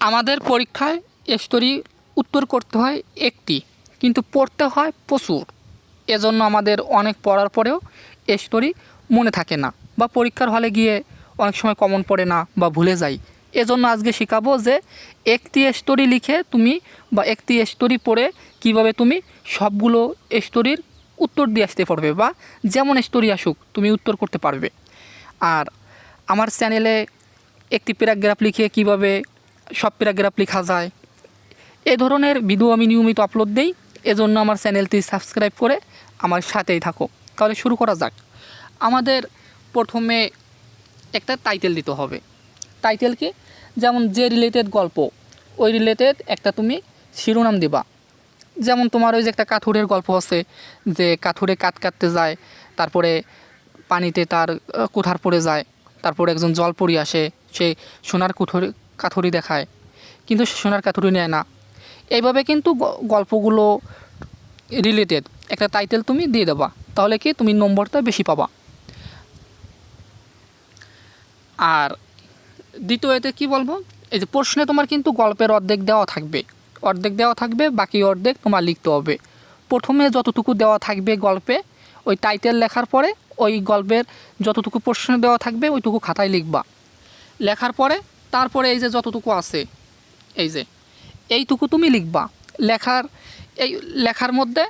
আমাদের পরীক্ষায় স্টোরি উত্তর করতে হয় একটি, কিন্তু পড়তে হয় প্রচুর। এজন্য আমাদের অনেক পড়ার পরেও স্টোরি মনে থাকে না বা পরীক্ষার হলে গিয়ে অনেক সময় কমন পড়ে না বা ভুলে যাই। এজন্য আজকে শেখাবো যে একটি স্টোরি লিখে তুমি বা একটি স্টোরি পড়ে কীভাবে তুমি সবগুলো স্টোরির উত্তর দিয়ে আসতে পারবে বা যেমন স্টোরি আসুক, তুমি উত্তর করতে পারবে। আর আমার চ্যানেলে একটি প্যারাগ্রাফ লিখে কীভাবে সব প্যারাগ্রাফ লেখা যায়। এ ধরনের ভিডিও আমি নিয়মিত আপলোড দিই, এজন্য আমার চ্যানেলটি সাবস্ক্রাইব করে আমার সাথেই থাকো। তাহলে শুরু করা যাক। আমাদের প্রথমে একটা টাইটেল দিতে হবে। টাইটেল কি? যেমন যে রিলেটেড গল্প, ওই রিলেটেড একটা তুমি শিরোনাম দিবা। যেমন তোমার ওই যে একটা কাঠুরের গল্প আছে, যে কাঠুরে কাঠ কাটতে যায়, তারপরে পানিতে তার কুঠার পড়ে যায়, তারপরে একজন জল পড়ি আসে সে সোনার কুঠুরি, কাঠুরি দেখায়। কিন্তু সে সোনার কাঠুরি নেয় না। এইভাবে কিন্তু গল্পগুলো রিলেটেড একটা টাইটেল তুমি দিয়ে দেবা, তাহলে কি তুমি নম্বরটা বেশি পাবা। আর দ্বিতীয়তে কি বলব, এই যে প্রশ্নে তোমার কিন্তু গল্পের অর্ধেক দেওয়া থাকবে। অর্ধেক দেওয়া থাকবে, বাকি অর্ধেক তোমার লিখতে হবে। প্রথমে যতটুকু দেওয়া থাকবে গল্পে, ওই টাইটেল লেখার পরে ওই গল্পের যতটুকু প্রশ্ন দেওয়া থাকবে, ওইটুকু খাতায় লিখবা। লেখার পরে তারপরে এই যে যতটুকু আছে, এই যে, এইটুকু তুমি লিখবা। লেখার, এই লেখার মধ্যে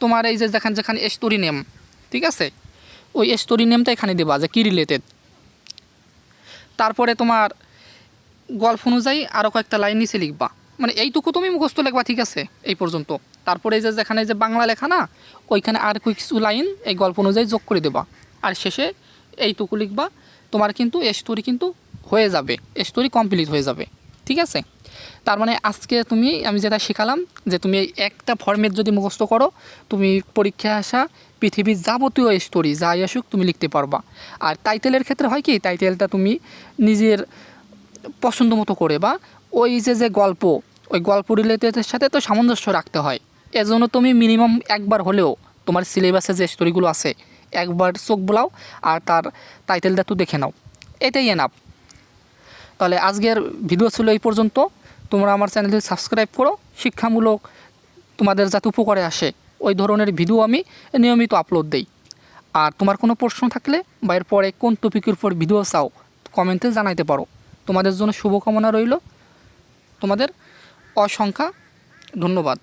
তোমার এই যে যেখানে যেখানে স্টোরি নেম ঠিক আছে? ওই স্টোরি নেমটা এখানে দেবা যে কী রিলেটেড তারপরে তোমার গল্প অনুযায়ী আরও কয়েকটা লাইন নিচে লিখবা। মানে এইটুকু তুমি মুখস্থ লিখবা, ঠিক আছে? এই পর্যন্ত। তারপরে এই যে যেখানে যে বাংলা লেখা না, ওইখানে আর কিছু লাইন এই গল্প অনুযায়ী যোগ করে দেবা। আর শেষে এইটুকু লিখবা। তোমার কিন্তু স্টোরি কিন্তু হয়ে যাবে। স্টোরি কমপ্লিট হয়ে যাবে। ঠিক আছে? তার মানে আজকে তুমি, আমি যেটা শেখালাম, যে তুমি একটা ফর্মেট যদি মুখস্থ করো, তুমি পরীক্ষায় আসা, পৃথিবীর যাবতীয় স্টোরি যাই আসুক, তুমি লিখতে পারবা। আর টাইটেলের ক্ষেত্রে হয় কি টাইটেলটা তুমি নিজের পছন্দ মতো করে বা ওই যে যে গল্প, ওই গল্প রিলেটেডের সাথে তো সামঞ্জস্য রাখতে হয়। এজন্য তুমি মিনিমাম একবার হলেও তোমার সিলেবাসে যে স্টোরিগুলো আছে, একবার চোখ বোলাও আর তার টাইটেলটা তো দেখে নাও। এটাই এনাফ তাহলে আজকের ভিডিও ছিল এই পর্যন্ত। তোমরা আমার চ্যানেলটি সাবস্ক্রাইব করো। শিক্ষামূলক তোমাদের যাতে উপকারে আসে, ওই ধরনের ভিডিও আমি নিয়মিত আপলোড দেই। আর তোমার কোনো প্রশ্ন থাকলে বা এরপরে কোন টপিকের উপর ভিডিও চাও কমেন্টে জানাইতে পারো। তোমাদের জন্য শুভকামনা রইল। তোমাদের অসংখ্যা ধন্যবাদ।